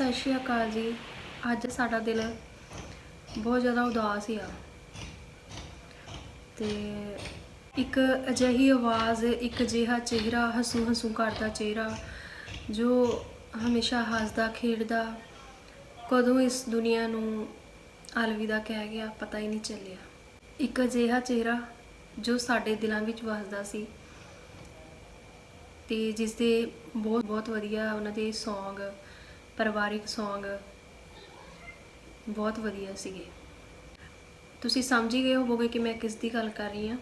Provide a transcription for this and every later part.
ਸਤਿ ਸ਼੍ਰੀ ਅਕਾਲ ਜੀ। ਅੱਜ ਸਾਡਾ ਦਿਲ ਬਹੁਤ ਜ਼ਿਆਦਾ ਉਦਾਸ ਆ। ਤੇ ਇੱਕ ਅਜਿਹੀ ਆਵਾਜ਼, ਇੱਕ ਅਜਿਹਾ ਚਿਹਰਾ ਹਸੂ ਹਸੂ ਕਰਦਾ ਚਿਹਰਾ, ਜੋ ਹਮੇਸ਼ਾ ਹੱਸਦਾ, ਖੇਡਦਾ, ਕਦੋਂ ਇਸ ਦੁਨੀਆ ਨੂੰ ਅਲਵਿਦਾ ਕਹਿ ਗਿਆ, ਪਤਾ ਹੀ ਨਹੀਂ ਚੱਲਿਆ। ਇੱਕ ਅਜਿਹਾ ਚਿਹਰਾ ਜੋ ਸਾਡੇ ਦਿਲਾਂ ਵਿੱਚ ਵਸਦਾ ਸੀ ਤੇ ਜਿਸ ਦੇ ਬਹੁਤ ਬਹੁਤ ਵਧੀਆ ਉਹਨਾਂ ਦੇ Song ਪਰਿਵਾਰਿਕ Song ਬਹੁਤ ਵਧੀਆ ਸੀਗੇ। ਤੁਸੀਂ ਸਮਝ ਹੀ ਗਏ ਹੋਵੋਗੇ ਕਿ ਮੈਂ ਕਿਸ ਦੀ ਗੱਲ ਕਰ ਰਹੀ ਹਾਂ।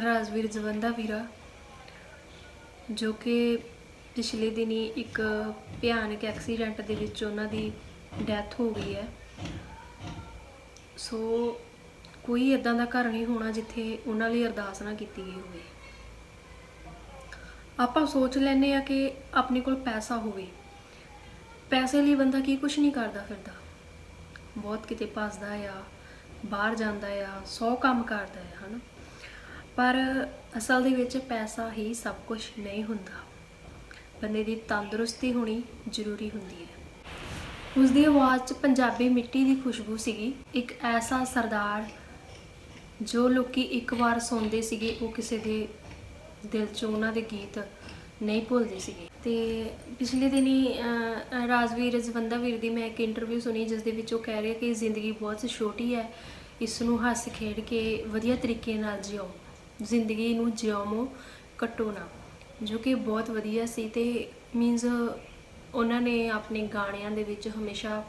ਰਾਜਵੀਰ ਜਵੰਦਾ ਵੀਰਾ, ਜੋ ਕਿ ਪਿਛਲੇ ਦਿਨੀ ਇੱਕ ਭਿਆਨਕ ਐਕਸੀਡੈਂਟ ਦੇ ਵਿੱਚ ਉਹਨਾਂ ਦੀ ਡੈਥ ਹੋ ਗਈ ਹੈ। ਸੋ ਕੋਈ ਇਦਾਂ ਦਾ ਘਰ ਨਹੀਂ ਹੋਣਾ ਜਿੱਥੇ ਉਹਨਾਂ ਲਈ ਅਰਦਾਸ ਨਾ ਕੀਤੀ ਗਈ ਹੋਵੇ। ਆਪਾਂ ਸੋਚ ਲੈਨੇ ਆ ਕਿ ਆਪਣੇ ਕੋਲ ਪੈਸਾ ਹੋਵੇ। ਪੈਸੇ ਲਈ ਬੰਦਾ ਕੀ ਕੁਝ ਨਹੀਂ ਕਰਦਾ ਫਿਰਦਾ। ਬਹੁਤ ਕਿਤੇ ਭੱਜਦਾ ਆ, ਬਾਹਰ ਜਾਂਦਾ ਆ, ਸੌ ਕੰਮ ਕਰਦਾ ਆ, ਹਨਾ। ਪਰ ਅਸਲ ਦੇ ਵਿੱਚ ਪੈਸਾ ਹੀ ਸਭ ਕੁਝ ਨਹੀਂ ਹੁੰਦਾ। ਬੰਦੇ ਦੀ ਤੰਦਰੁਸਤੀ ਹੋਣੀ ਜ਼ਰੂਰੀ ਹੁੰਦੀ ਹੈ। ਉਸ ਦੀ ਆਵਾਜ਼ 'ਚ ਪੰਜਾਬੀ ਮਿੱਟੀ ਦੀ ਖੁਸ਼ਬੂ ਸੀਗੀ। ਇੱਕ ਐਸਾ ਸਰਦਾਰ ਜੋ ਲੋਕੀ ਇੱਕ ਵਾਰ ਸੁਣਦੇ ਸੀਗੇ, ਉਹ ਕਿਸੇ ਦੇ ਦਿਲ 'ਚ ਉਹਨਾਂ ਦੇ ਗੀਤ ਨਹੀਂ ਭੁੱਲਦੇ ਸੀਗੇ। ਤੇ ਪਿਛਲੇ ਦਿਨੀ ਰਾਜਵੀਰ ਜਵੰਦਾ ਵੀਰ ਦੀ ਮੈਂ ਇੱਕ ਇੰਟਰਵਿਊ ਸੁਣੀ, ਜਿਸ ਦੇ ਵਿੱਚ ਉਹ ਕਹਿ ਰਿਹਾ ਕਿ ਜ਼ਿੰਦਗੀ ਬਹੁਤ ਛੋਟੀ ਹੈ। ਇਸ ਨੂੰ ਹੱਸ ਖੇਡ ਕੇ ਵਧੀਆ ਤਰੀਕੇ ਨਾਲ ਜਿਓ ਜ਼ਿੰਦਗੀ ਨੂੰ ਜਿਉਮੋ ਕੱਟੋ ਨਾ, ਜੋ ਕਿ ਬਹੁਤ ਵਧੀਆ ਸੀ। ਤੇ ਮੀਨਸ ਉਹਨਾਂ ਨੇ ਆਪਣੇ ਗਾਣਿਆਂ ਦੇ ਵਿੱਚ ਹਮੇਸ਼ਾ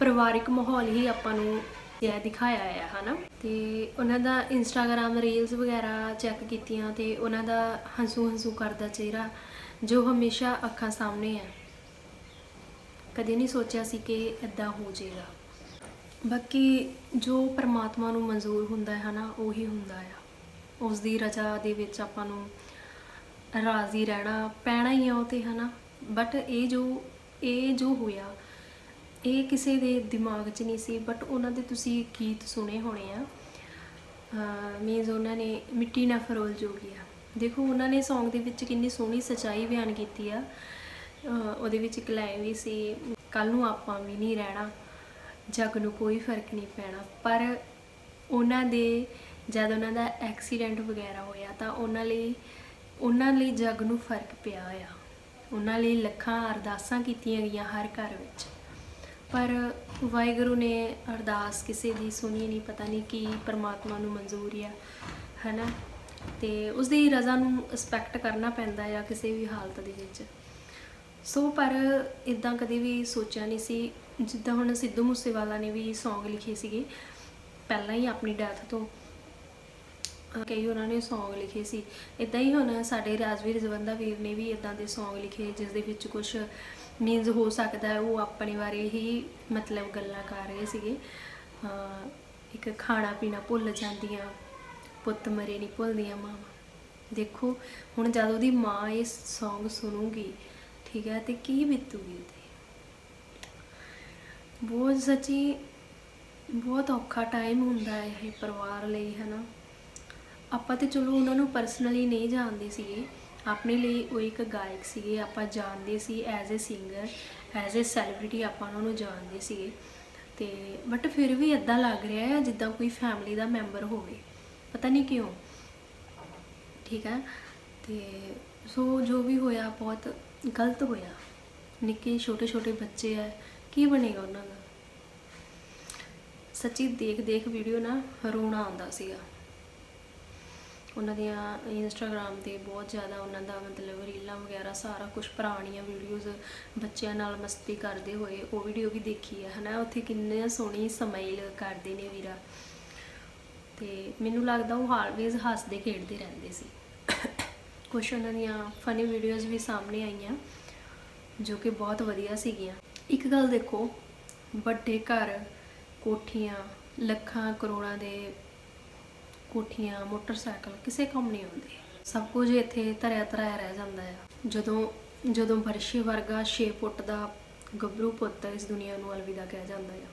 ਪਰਿਵਾਰਿਕ ਮਾਹੌਲ ਹੀ ਆਪਾਂ ਨੂੰ ਇਹ ਦਿਖਾਇਆ ਹੈ ਹਨਾ? ਤੇ ਉਹਨਾਂ ਦਾ ਇੰਸਟਾਗ੍ਰam ਰੀਲਸ ਵਗੈਰਾ ਚੈੱਕ ਕੀਤੀਆਂ ਤੇ ਉਹਨਾਂ ਦਾ ਹੰਸੂ ਹੰਸੂ ਕਰਦਾ ਚਿਹਰਾ, ਜੋ ਹਮੇਸ਼ਾ ਅੱਖਾਂ ਸਾਹਮਣੇ ਹੈ ਕਦੇ ਨਹੀਂ ਸੋਚਿਆ ਸੀ ਕਿ ਇਦਾਂ ਹੋ ਜਾਏਗਾ। ਬਾਕੀ ਜੋ ਪਰਮਾਤਮਾ ਨੂੰ ਮਨਜ਼ੂਰ ਹੁੰਦਾ ਹੈ ਹਨਾ, ਉਹੀ ਹੁੰਦਾ ਆ। ਉਸ ਦੀ ਰਜ਼ਾ ਦੇ ਵਿੱਚ ਆਪਾਂ ਨੂੰ ਰਾਜ਼ੀ ਰਹਿਣਾ ਪੈਣਾ ਹੀ ਆ ਉਹ ਤੇ, ਹਨਾ? ਬਟ ਇਹ ਜੋ ਇਹ ਜੋ ਹੋਇਆ ਇਹ ਕਿਸੇ ਦੇ ਦਿਮਾਗ 'ਚ ਨਹੀਂ ਸੀ ਬਟ ਉਹਨਾਂ ਦੇ ਤੁਸੀਂ ਗੀਤ ਸੁਣੇ ਹੋਣੇ ਆ। ਮੀਨਸ ਉਹਨਾਂ ਨੇ ਮਿੱਟੀ ਨਾ ਫਰੋਲ ਜੋਗੀਆ ਦੇਖੋ, ਉਹਨਾਂ ਨੇ Song ਦੇ ਵਿੱਚ ਕਿੰਨੀ ਸੋਹਣੀ ਸਚਾਈ ਬਿਆਨ ਕੀਤੀ ਆ। ਉਹਦੇ ਵਿੱਚ ਇੱਕ ਲਾਈਨ ਵੀ ਸੀ ਕੱਲ ਨੂੰ ਆਪਾਂ ਵੀ ਨਹੀਂ ਰਹਿਣਾ, ਜੱਗ ਨੂੰ ਕੋਈ ਫ਼ਰਕ ਨਹੀਂ ਪੈਣਾ। ਪਰ ਉਹਨਾਂ ਦੇ ਜਦ ਉਹਨਾਂ ਦਾ ਐਕਸੀਡੈਂਟ ਵਗੈਰਾ ਹੋਇਆ, ਤਾਂ ਉਹਨਾਂ ਲਈ ਉਹਨਾਂ ਲਈ ਜੱਗ ਨੂੰ ਫ਼ਰਕ ਪਿਆ ਆ। ਉਹਨਾਂ ਲਈ ਲੱਖਾਂ ਅਰਦਾਸਾਂ ਕੀਤੀਆਂ ਗਈਆਂ ਹਰ ਘਰ ਵਿੱਚ। ਪਰ ਵਾਹਿਗੁਰੂ ਨੇ ਅਰਦਾਸ ਕਿਸੇ ਦੀ ਸੁਣੀ ਨਹੀਂ, ਪਤਾ ਨਹੀਂ ਕੀ ਪਰਮਾਤਮਾ ਨੂੰ ਮਨਜ਼ੂਰ ਆ, ਹਨਾ? ਤੇ ਉਸ ਦੀ ਰਜ਼ਾ ਨੂੰ ਰਿਸਪੈਕਟ ਕਰਨਾ ਪੈਂਦਾ ਆ ਕਿਸੇ ਵੀ ਹਾਲਤ ਦੇ ਵਿੱਚ। ਸੋ ਪਰ ਇਦਾਂ ਕਦੇ ਵੀ ਸੋਚਿਆ ਨਹੀਂ ਸੀ, ਜਿੱਦਾਂ ਹੁਣ ਸਿੱਧੂ ਮੂਸੇਵਾਲਾ ਨੇ ਵੀ Song ਲਿਖੇ ਸੀਗੇ, ਪਹਿਲਾਂ ਹੀ ਆਪਣੀ ਡੈਥ ਤੋਂ। ਕਈ ਉਹਨਾਂ ਨੇ Song ਲਿਖੇ ਸੀ। ਇਦਾਂ ਹੀ ਹੁਣ ਸਾਡੇ ਰਾਜਵੀਰ ਜਵੰਦਾ ਵੀਰ ਨੇ ਵੀ ਇਦਾਂ ਦੇ Song ਲਿਖੇ, ਜਿਸ ਦੇ ਵਿੱਚ ਕੁਝ ਮੀਨਸ ਹੋ ਸਕਦਾ ਉਹ ਆਪਣੇ ਬਾਰੇ ਹੀ ਮਤਲਬ ਗੱਲਾਂ ਕਰ ਰਹੇ ਸੀਗੇ। ਇੱਕ ਖਾਣਾ ਪੀਣਾ ਭੁੱਲ ਜਾਂਦੀਆਂ, ਪੁੱਤ ਮਰੇ ਨਹੀਂ ਭੁੱਲਦੀਆਂ ਮਾਵਾਂ। ਦੇਖੋ, ਹੁਣ ਜਦ ਉਹਦੀ ਮਾਂ ਇਹ Song ਸੁਣੂਗੀ, ਠੀਕ ਹੈ, ਤੇ ਕੀ ਬੀਤੂਗੀ ਉਹਦੇ? ਬਹੁਤ ਸੱਚੀ, ਬਹੁਤ ਔਖਾ ਟਾਈਮ ਹੁੰਦਾ ਹੈ ਇਹ ਪਰਿਵਾਰ ਲਈ, ਹਨਾ। ਆਪਾਂ ਤੇ ਚਲੋ ਉਹਨਾਂ ਨੂੰ ਪਰਸਨਲੀ ਨਹੀਂ ਜਾਣਦੇ ਸੀਗੇ ਆਪਣੇ ਲਈ ਉਹ ਇੱਕ ਗਾਇਕ ਸੀਗੇ, ਆਪਾਂ ਜਾਣਦੇ ਸੀ as a singer as a celebrity ਆਪਾਂ ਉਹਨਾਂ ਨੂੰ ਜਾਣਦੇ ਸੀਗੇ। ਤੇ ਬਟ ਫਿਰ ਵੀ ਇਦਾਂ ਲੱਗ ਰਿਹਾ ਹੈ ਜਿੱਦਾਂ ਕੋਈ ਫੈਮਿਲੀ ਦਾ ਮੈਂਬਰ ਹੋਵੇ। ਪਤਾ ਨਹੀਂ ਕਿਉਂ। ਠੀਕ ਹੈ ਤੇ ਸੋ ਜੋ ਵੀ ਹੋਇਆ ਬਹੁਤ ਗਲਤ ਹੋਇਆ। ਨਿੱਕੇ ਛੋਟੇ ਛੋਟੇ ਬੱਚੇ ਆ, ਕੀ ਬਣੇਗਾ ਉਹਨਾਂ ਦਾ? ਸੱਚੀ ਦੇਖ ਦੇਖ ਵੀਡੀਓ ਨਾ ਰੋਣਾ ਆਉਂਦਾ ਸੀਗਾ। ਉਹਨਾਂ ਦੀਆਂ ਇੰਸਟਾਗ੍ਰam ਤੇ ਬਹੁਤ ਜ਼ਿਆਦਾ ਉਹਨਾਂ ਦਾ ਮਤਲਬ ਰੀਲਾਂ ਵਗੈਰਾ, ਸਾਰਾ ਕੁਝ ਪੁਰਾਣੀਆਂ ਵੀਡੀਓਜ਼ ਬੱਚਿਆਂ ਨਾਲ ਮਸਤੀ ਕਰਦੇ ਹੋਏ ਉਹ ਵੀਡੀਓ ਵੀ ਦੇਖੀ ਹੈ ਹਨਾ? ਉੱਥੇ ਕਿੰਨੇ ਸੋਹਣੀ ਸਮਾਈਲ ਕਰਦੇ ਨੇ ਵੀਰਾ। ਤੇ ਮੈਨੂੰ ਲੱਗਦਾ ਉਹ ਆਲਵੇਜ਼ ਹੱਸਦੇ, ਖੇਡਦੇ ਰਹਿੰਦੇ ਸੀ। ਕੁਝ ਉਹਨਾਂ ਦੀਆਂ ਫਨੀ ਵੀਡੀਓਜ਼ ਵੀ ਸਾਹਮਣੇ ਆਈਆਂ, ਜੋ ਕਿ ਬਹੁਤ ਵਧੀਆ ਸੀਗੀਆਂ। ਇੱਕ ਗੱਲ ਦੇਖੋ, ਵੱਡੇ ਘਰ ਕੋਠੀਆਂ, ਲੱਖਾਂ ਕਰੋੜਾਂ ਦੇ ਕੋਠੀਆਂ, ਮੋਟਰਸਾਈਕਲ ਕਿਸੇ ਕੰਮ ਨਹੀਂ ਆਉਂਦੇ। ਸਭ ਕੁਝ ਇੱਥੇ ਧਰਿਆ ਧਰਾਇਆ ਰਹਿ ਜਾਂਦਾ ਆ। ਜਦੋਂ ਜਦੋਂ ਵਰਸ਼ੇ ਵਰਗਾ 6 ਫੁੱਟ ਦਾ ਗੱਭਰੂ ਪੁੱਤ ਇਸ ਦੁਨੀਆ ਨੂੰ ਅਲਵਿਦਾ ਕਹਿ ਜਾਂਦਾ ਆ।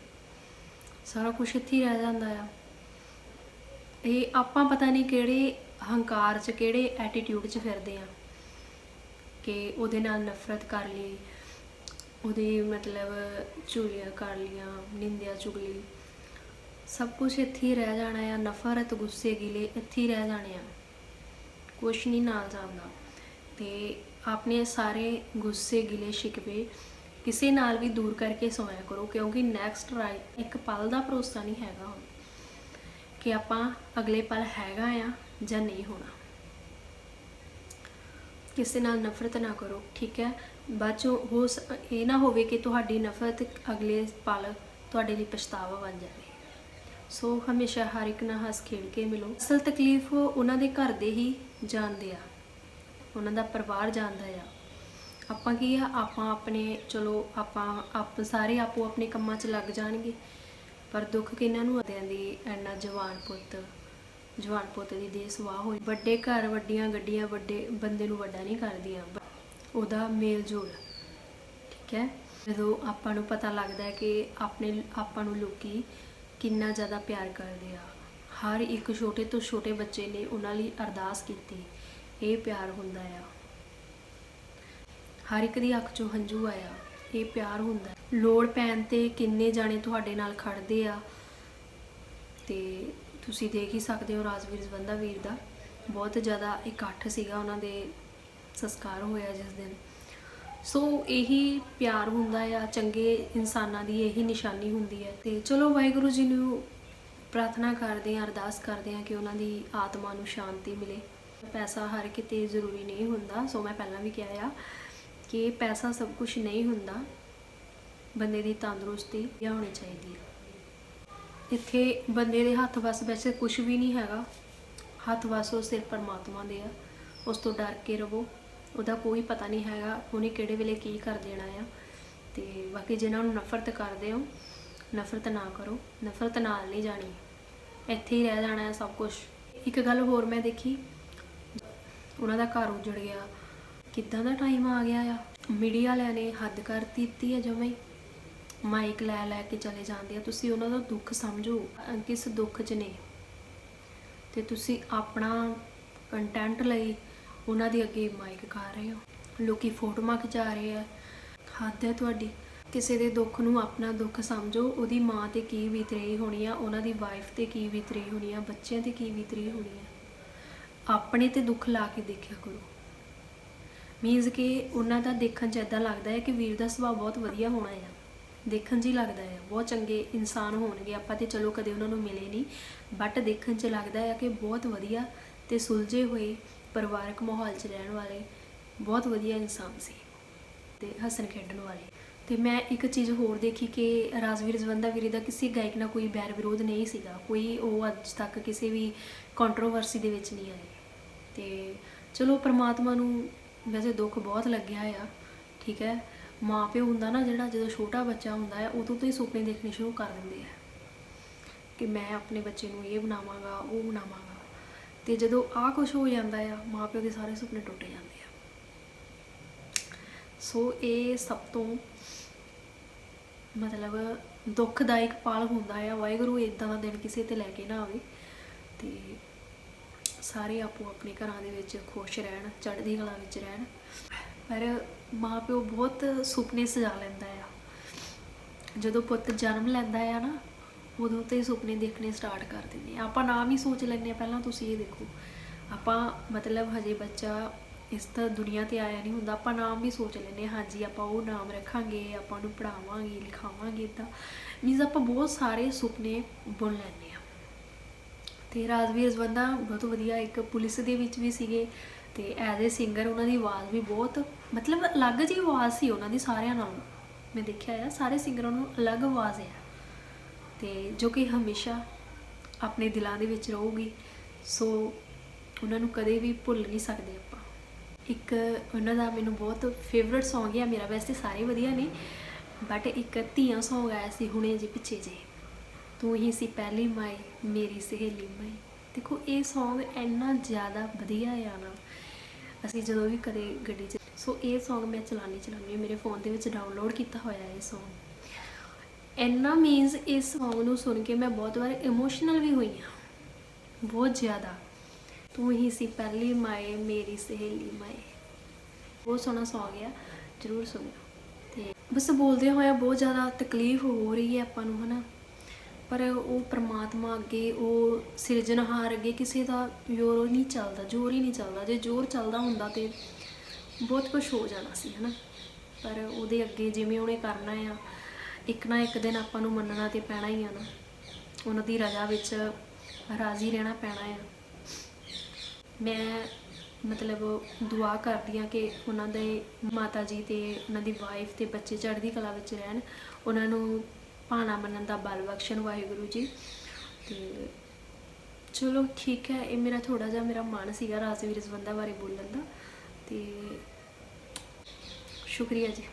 ਸਾਰਾ ਕੁਝ ਇੱਥੇ ਰਹਿ ਜਾਂਦਾ ਆ। ਇਹ ਆਪਾਂ ਪਤਾ ਨਹੀਂ ਕਿਹੜੇ ਹੰਕਾਰ 'ਚ, ਕਿਹੜੇ ਐਟੀਟਿਊਡ 'ਚ ਫਿਰਦੇ ਆ। ਕਿ ਉਹਦੇ ਨਾਲ ਨਫ਼ਰਤ ਕਰ ਲਈ, ਉਹਦੀ ਮਤਲਬ ਚੁਗਲੀਆਂ ਕਰ ਲੀਆਂ ਨਿੰਦਿਆ ਚੁਗਲੀ ਸਭ ਕੁਝ ਇੱਥੇ ਹੀ ਰਹਿ ਜਾਣਾ ਆ ਨਫ਼ਰਤ ਗੁੱਸੇ ਗਿਲੇ ਇੱਥੇ ਹੀ ਰਹਿ ਜਾਣੇ ਆ। ਕੁਛ ਨਹੀਂ ਨਾਲ ਜਾਂਦਾ। ਤੇ ਆਪਣੇ ਸਾਰੇ ਗੁੱਸੇ ਗਿਲੇ ਸ਼ਿਕਵੇ ਕਿਸੇ ਨਾਲ ਵੀ ਦੂਰ ਕਰਕੇ ਸੋਇਆ ਕਰੋ, ਕਿਉਂਕਿ ਨੈਕਸਟ ਰਾਈਟ ਇੱਕ ਪਲ ਦਾ ਭਰੋਸਾ ਨਹੀਂ ਹੈਗਾ ਹੁਣ ਕਿ ਆਪਾਂ ਅਗਲੇ ਪਲ ਹੈਗਾ ਆ ਜਾਂ ਨਹੀਂ ਹੋਣਾ। ਕਿਸੇ ਨਾਲ ਨਫ਼ਰਤ ਨਾ ਕਰੋ, ਠੀਕ ਹੈ? ਬਾਅਦ ਚੋਂ ਹੋ ਇਹ ਨਾ ਹੋਵੇ ਕਿ ਤੁਹਾਡੀ ਨਫ਼ਰਤ ਅਗਲੇ ਪਲ ਤੁਹਾਡੇ ਲਈ ਪਛਤਾਵਾ ਬਣ ਜਾਵੇ। ਸੋ ਹਮੇਸ਼ਾ ਹਰ ਇੱਕ ਨਾਲ ਹੱਸ ਖੇਡ ਕੇ ਮਿਲੋ। ਅਸਲ ਤਕਲੀਫ ਉਹਨਾਂ ਦੇ ਘਰ ਦੇ ਹੀ ਜਾਣਦੇ ਆ। ਉਹਨਾਂ ਦਾ ਪਰਿਵਾਰ ਜਾਣਦਾ ਆ। ਆਪਾਂ ਕੀ ਆ? ਆਪਾਂ ਆਪਣੇ, ਚਲੋ ਆਪਾਂ ਆਪ, ਸਾਰੇ ਆਪੋ ਆਪਣੇ ਕੰਮਾਂ 'ਚ ਲੱਗ ਜਾਣਗੇ। ਪਰ ਦੁੱਖ ਕਿਹਨਾਂ ਨੂੰ ਆਦਿਆਂ ਦੀ ਐਨਾ ਜਵਾਨ ਪੁੱਤ ਜਵਾਨ ਪੁੱਤ ਦੀ ਦੇ ਸਵਾਹ ਹੋਈ। ਵੱਡੇ ਘਰ, ਵੱਡੀਆਂ ਗੱਡੀਆਂ, ਵੱਡੇ ਬੰਦੇ ਨੂੰ ਵੱਡਾ ਨਹੀਂ ਕਰਦੀਆਂ। ਬ- ਉਹਦਾ ਮੇਲ ਜੋਲ ਠੀਕ ਹੈ? ਜਦੋਂ ਆਪਾਂ ਨੂੰ ਪਤਾ ਲੱਗਦਾ ਕਿ ਆਪਣੇ, ਆਪਾਂ ਨੂੰ ਲੋਕੀ ਕਿੰਨਾ ਜ਼ਿਆਦਾ ਪਿਆਰ ਕਰਦੇ ਆ। ਹਰ ਇੱਕ ਛੋਟੇ ਤੋਂ ਛੋਟੇ ਬੱਚੇ ਨੇ ਉਹਨਾਂ ਲਈ ਅਰਦਾਸ ਕੀਤੀ। ਇਹ ਪਿਆਰ ਹੁੰਦਾ ਆ। ਹਰ ਇੱਕ ਦੀ ਅੱਖ 'ਚੋਂ ਹੰਝੂ ਆਇਆ। ਇਹ ਪਿਆਰ ਹੁੰਦਾ ਲੋੜ ਪੈਣ ਤੇ ਕਿੰਨੇ ਜਾਣੇ ਤੁਹਾਡੇ ਨਾਲ ਖੜਦੇ ਆ। ਤੇ ਤੁਸੀਂ ਦੇਖ ਹੀ ਸਕਦੇ ਹੋ ਰਾਜਵੀਰ ਜਵੰਦਾ ਵੀਰ ਦਾ। ਬਹੁਤ ਜ਼ਿਆਦਾ ਇਕੱਠ ਸੀਗਾ ਉਹਨਾਂ ਦੇ ਸੰਸਕਾਰ ਹੋਇਆ ਜਿਸ ਦਿਨ। ਸੋ ਇਹੀ ਪਿਆਰ ਹੁੰਦਾ ਆ, ਚੰਗੇ ਇਨਸਾਨਾਂ ਦੀ ਇਹੀ ਨਿਸ਼ਾਨੀ ਹੁੰਦੀ ਹੈ। ਤੇ ਚਲੋ ਵਾਹਿਗੁਰੂ ਜੀ ਨੂੰ ਪ੍ਰਾਰਥਨਾ ਕਰਦੇ ਹਾਂ, ਅਰਦਾਸ ਕਰਦੇ ਹਾਂ ਕਿ ਉਹਨਾਂ ਦੀ ਆਤਮਾ ਨੂੰ ਸ਼ਾਂਤੀ ਮਿਲੇ। ਪੈਸਾ ਹਰ ਕਿਤੇ ਜ਼ਰੂਰੀ ਨਹੀਂ ਹੁੰਦਾ। ਸੋ ਮੈਂ ਪਹਿਲਾਂ ਵੀ ਕਿਹਾ ਆ ਕਿ ਪੈਸਾ ਸਭ ਕੁਝ ਨਹੀਂ ਹੁੰਦਾ। ਬੰਦੇ ਦੀ ਤੰਦਰੁਸਤੀ ਇਹ ਹੋਣੀ ਚਾਹੀਦੀ ਹੈ। ਇੱਥੇ ਬੰਦੇ ਦੇ ਹੱਥ ਵਸ ਵੈਸੇ ਕੁਝ ਵੀ ਨਹੀਂ ਹੈਗਾ। ਹੱਥ ਵਸ ਉਹ ਸਿਰਫ ਪਰਮਾਤਮਾ ਦੇ ਆ। ਉਸ ਤੋਂ ਡਰ ਕੇ ਰਵੋ। ਉਹਦਾ ਕੋਈ ਪਤਾ ਨਹੀਂ ਹੈਗਾ, ਉਹਨੇ ਕਿਹੜੇ ਵੇਲੇ ਕੀ ਕਰ ਦੇਣਾ ਆ। ਤੇ ਬਾਕੀ ਜਿਹਨਾਂ ਨੂੰ ਨਫ਼ਰਤ ਕਰਦੇ ਹੋ, ਨਫ਼ਰਤ ਨਾ ਕਰੋ, ਨਫ਼ਰਤ ਨਾਲ ਨਹੀਂ ਜਾਣੀ। ਇੱਥੇ ਹੀ ਰਹਿ ਜਾਣਾ ਹੈ ਸਭ ਕੁਝ ਇੱਕ ਗੱਲ ਹੋਰ ਮੈਂ ਦੇਖੀ, ਉਹਨਾਂ ਦਾ ਘਰ ਉਜੜ ਗਿਆ। ਕਿੱਦਾਂ ਦਾ ਟਾਈਮ ਆ ਗਿਆ ਆ? ਮੀਡੀਆ ਵਾਲਿਆਂ ਨੇ ਹੱਦ ਕਰ ਦਿੱਤੀ ਹੈ ਜਮਾਂ ਮਾਈਕ ਲੈ ਲੈ ਕੇ ਚਲੇ ਜਾਂਦੇ ਆ। ਤੁਸੀਂ ਉਹਨਾਂ ਦਾ ਦੁੱਖ ਸਮਝੋ, ਕਿਸ ਦੁੱਖ 'ਚ ਨੇ? ਤੇ ਤੁਸੀਂ ਆਪਣਾ ਕੰਟੈਂਟ ਲਈ ਉਹਨਾਂ ਦੇ ਅੱਗੇ ਮਾਈਕ ਕਰ ਰਹੇ ਹੋ। ਲੋਕੀ ਫੋਟੋਆਂ ਖਿਚਾ ਰਹੇ ਆ। ਹੱਦ ਹੈ ਤੁਹਾਡੀ। ਕਿਸੇ ਦੇ ਦੁੱਖ ਨੂੰ ਆਪਣਾ ਦੁੱਖ ਸਮਝੋ। ਉਹਦੀ ਮਾਂ ਤੇ ਕੀ ਬੀਤ ਰਹੀ ਹੋਣੀ ਆ? ਉਹਨਾਂ ਦੀ ਵਾਈਫ ਤੇ ਕੀ ਬੀਤ ਰਹੀ ਹੋਣੀ ਆ? ਬੱਚਿਆਂ ਤੇ ਕੀ ਬੀਤ ਰਹੀ ਹੋਣੀ ਆ? ਆਪਣੇ ਤੇ ਦੁੱਖ ਲਾ ਕੇ ਦੇਖਿਆ ਕਰੋ। ਮੀਨਸ ਕਿ ਉਹਨਾਂ ਦਾ ਦੇਖਣ 'ਚ ਇਦਾਂ ਲੱਗਦਾ ਹੈ ਕਿ ਵੀਰ ਦਾ ਸੁਭਾਅ ਬਹੁਤ ਵਧੀਆ ਹੋਣਾ ਆ। ਦੇਖਣ 'ਚ ਹੀ ਲੱਗਦਾ ਹੈ ਬਹੁਤ ਚੰਗੇ ਇਨਸਾਨ ਹੋਣਗੇ। ਆਪਾਂ ਤੇ ਚਲੋ ਕਦੇ ਉਹਨਾਂ ਨੂੰ ਮਿਲੇ ਨਹੀਂ। ਬਟ ਦੇਖਣ 'ਚ ਲੱਗਦਾ ਹੈ ਕਿ ਬਹੁਤ ਵਧੀਆ ਤੇ ਸੁਲਝੇ ਹੋਏ ਪਰਿਵਾਰਕ ਮਾਹੌਲ 'ਚ ਰਹਿਣ ਵਾਲੇ ਬਹੁਤ ਵਧੀਆ ਇਨਸਾਨ ਸੀ ਤੇ ਹੱਸਣ ਖੇਡਣ ਵਾਲੇ। ਤੇ ਮੈਂ ਇੱਕ ਚੀਜ਼ ਹੋਰ ਦੇਖੀ ਕਿ ਰਾਜਵੀਰ ਜਵੰਦਾ ਵੀਰੇ ਦਾ ਕਿਸੇ ਗਾਇਕ ਨਾਲ ਕੋਈ ਬੈਰ ਵਿਰੋਧ ਨਹੀਂ ਸੀਗਾ, ਕੋਈ ਉਹ ਅੱਜ ਤੱਕ ਕਿਸੇ ਵੀ ਕੰਟਰੋਵਰਸੀ ਦੇ ਵਿੱਚ ਨਹੀਂ ਆਏ। ਤੇ ਚਲੋ ਪ੍ਰਮਾਤਮਾ ਨੂੰ ਵੈਸੇ ਦੁੱਖ ਬਹੁਤ ਲੱਗਿਆ ਆ, ਠੀਕ ਹੈ। ਮਾਂ ਪਿਓ ਹੁੰਦਾ ਨਾ ਜਿਹੜਾ, ਜਦੋਂ ਛੋਟਾ ਬੱਚਾ ਹੁੰਦਾ ਹੈ, ਉਦੋਂ ਤੋਂ ਹੀ ਸੁਪਨੇ ਦੇਖਣੇ ਸ਼ੁਰੂ ਕਰ ਦਿੰਦੇ ਆ ਕਿ ਮੈਂ ਆਪਣੇ ਬੱਚੇ ਨੂੰ ਇਹ ਬਣਾਵਾਂਗਾ, ਉਹ ਬਣਾਵਾਂਗਾ। ਤੇ ਜਦੋਂ ਆਹ ਕੁਝ ਹੋ ਜਾਂਦਾ ਆ ਮਾਂ ਪਿਓ ਦੇ ਸਾਰੇ ਸੁਪਨੇ ਟੁੱਟ ਜਾਂਦੇ ਆ। ਸੋ ਇਹ ਸਭ ਤੋਂ ਮਤਲਬ ਦੁੱਖਦਾਇਕ ਪਲ ਹੁੰਦਾ ਆ। ਵਾਹਿਗੁਰੂ ਇਦਾਂ ਦਾ ਦਿਨ ਕਿਸੇ ਤੇ ਲੈ ਕੇ ਨਾ ਆਵੇ ਤੇ ਸਾਰੇ ਆਪੋ ਆਪਣੇ ਘਰਾਂ ਦੇ ਵਿੱਚ ਖੁਸ਼ ਰਹਿਣ, ਚੜ੍ਹਦੀ ਕਲਾ ਵਿੱਚ ਰਹਿਣ। ਪਰ ਮਾਪਿਓ ਬਹੁਤ ਸੁਪਨੇ ਸਜਾ ਲੈਂਦਾ ਆ। ਜਦੋਂ ਪੁੱਤ ਜਨਮ ਲੈਂਦਾ ਆ ਨਾ ਉਦੋਂ ਤੋਂ ਹੀ ਸੁਪਨੇ ਦੇਖਣੇ ਸਟਾਰਟ ਕਰ ਦਿੰਦੇ ਆ ਆਪਾਂ ਨਾਮ ਹੀ ਸੋਚ ਲੈਂਦੇ ਆ ਪਹਿਲਾਂ ਤੁਸੀਂ ਇਹ ਦੇਖੋ। ਆਪਾਂ ਮਤਲਬ ਹਜੇ ਬੱਚਾ ਇਸ ਤਾਂ ਦੁਨੀਆ ਤੇ ਆਇਆ ਨਹੀਂ ਹੁੰਦਾ, ਆਪਾਂ ਨਾਮ ਵੀ ਸੋਚ ਲੈਂਦੇ ਹਾਂਜੀ ਆਪਾਂ ਉਹ ਨਾਮ ਰੱਖਾਂਗੇ, ਆਪਾਂ ਨੂੰ ਪੜਾਵਾਂਗੇ ਲਿਖਾਵਾਂਗੇ ਇਦਾਂ ਮੀਨਸ ਆਪਾਂ ਬਹੁਤ ਸਾਰੇ ਸੁਪਨੇ ਬੁਣ ਲੈਂਦੇ ਆ ਤੇ ਰਾਜਵੀਰ ਜਵੰਦਾ ਬਹੁਤ ਵਧੀਆ ਇੱਕ ਪੁਲਿਸ ਦੇ ਵਿੱਚ ਵੀ ਸੀਗੇ ਤੇ ਐਜ਼ ਅ ਸਿੰਗਰ ਉਹਨਾਂ ਦੀ ਆਵਾਜ਼ ਵੀ ਬਹੁਤ, ਮਤਲਬ ਅਲੱਗ ਜਿਹੀ ਆਵਾਜ਼ ਸੀ ਉਹਨਾਂ ਦੀ ਸਾਰਿਆਂ ਨਾਲੋਂ। ਮੈਂ ਦੇਖਿਆ ਆ, ਸਾਰੇ ਸਿੰਗਰਾਂ ਨੂੰ ਅਲੱਗ ਆਵਾਜ਼ ਹੈ। ਤੇ ਜੋ ਕਿ ਹਮੇਸ਼ਾ ਆਪਣੇ ਦਿਲਾਂ ਦੇ ਵਿੱਚ ਰਹੂਗੀ, ਸੋ ਉਹਨਾਂ ਨੂੰ ਕਦੇ ਵੀ ਭੁੱਲ ਨਹੀਂ ਸਕਦੇ ਆਪਾਂ। ਇੱਕ ਉਹਨਾਂ ਦਾ ਮੈਨੂੰ ਬਹੁਤ ਫੇਵਰਿਟ Song ਹੈ ਮੇਰਾ ਵੈਸੇ ਸਾਰੇ ਵਧੀਆ ਨੇ ਬਟ ਇੱਕ ਧੀਆਂ Song ਆਇਆ ਸੀ, ਹੁਣੇ ਜੇ ਪਿੱਛੇ ਜੇ ਤੂੰ ਹੀ ਸੀ ਪਹਿਲੀ ਮਾਈ, ਮੇਰੀ ਸਹੇਲੀ ਮਾਈ। ਦੇਖੋ, ਇਹ Song ਇੰਨਾ ਜ਼ਿਆਦਾ ਵਧੀਆ ਆ ਨਾ, ਅਸੀਂ ਜਦੋਂ ਵੀ ਕਦੇ ਗੱਡੀ 'ਚ ਸੋ ਇਹ Song ਮੈਂ ਚਲਾਣੀ ਚਲਾਉਣੀ ਮੇਰੇ ਫੋਨ ਦੇ ਵਿੱਚ ਡਾਊਨਲੋਡ ਕੀਤਾ ਹੋਇਆ ਇਹ Song ਇੰਨਾ ਮੀਨਸ ਇਸ Song ਨੂੰ ਸੁਣ ਕੇ ਮੈਂ ਬਹੁਤ ਵਾਰ ਇਮੋਸ਼ਨਲ ਵੀ ਹੋਈ ਹਾਂ। ਬਹੁਤ ਜ਼ਿਆਦਾ। ਤੂੰ ਹੀ ਸੀ ਪਹਿਲੀ ਮਾਏ, ਮੇਰੀ ਸਹੇਲੀ ਮਾਏ। ਬਹੁਤ ਸੋਹਣਾ Song ਆ, ਜਰੂਰ ਸੁਣਿਓ। ਤੇ ਬਸ ਬੋਲਦੇ ਹੋਇਆ ਬਹੁਤ ਜ਼ਿਆਦਾ ਤਕਲੀਫ ਹੋ ਰਹੀ ਹੈ ਆਪਾਂ ਨੂੰ, ਹਨਾ? ਪਰ ਉਹ ਪ੍ਰਮਾਤਮਾ ਅੱਗੇ, ਉਹ ਸਿਰਜਣਹਾਰ ਅੱਗੇ ਕਿਸੇ ਦਾ ਜ਼ੋਰ ਨਹੀਂ ਚੱਲਦਾ, ਜ਼ੋਰ ਹੀ ਨਹੀਂ ਚੱਲਦਾ। ਜੇ ਜ਼ੋਰ ਚੱਲਦਾ ਹੁੰਦਾ ਤੇ ਬਹੁਤ ਕੁਝ ਹੋ ਜਾਣਾ ਸੀ, ਹਨਾ? ਪਰ ਉਹਦੇ ਅੱਗੇ ਜਿਵੇਂ ਉਹਨੇ ਕਰਨਾ ਆ ਇੱਕ ਨਾ ਇੱਕ ਦਿਨ ਆਪਾਂ ਨੂੰ ਮੰਨਣਾ ਤੇ ਪੈਣਾ ਹੀ ਆ ਨਾ। ਉਹਨਾਂ ਦੀ ਰਜ਼ਾ ਵਿੱਚ ਰਾਜ਼ੀ ਰਹਿਣਾ ਪੈਣਾ ਆ। ਮੈਂ ਮਤਲਬ ਦੁਆ ਕਰਦੀ ਹਾਂ ਕਿ ਉਹਨਾਂ ਦੇ ਮਾਤਾ ਜੀ ਤੇ ਉਹਨਾਂ ਦੀ ਵਾਈਫ ਤੇ ਬੱਚੇ ਚੜ੍ਹਦੀ ਕਲਾ ਵਿੱਚ ਰਹਿਣ। ਉਹਨਾਂ ਨੂੰ ਭਾਣਾ ਮੰਨਣ ਦਾ ਬਲ ਬਖਸ਼ਣ ਵਾਹਿਗੁਰੂ ਜੀ। ਤੇ ਚਲੋ ਠੀਕ ਹੈ, ਇਹ ਮੇਰਾ ਥੋੜਾ ਜਿਹਾ ਮੇਰਾ ਮਨ ਸੀਗਾ ਰਾਜਵੀਰ ਜਵੰਦਾ ਬਾਰੇ ਬੋਲਣ ਦਾ। ਤੇ ਸ਼ੁਕਰੀਆ ਜੀ।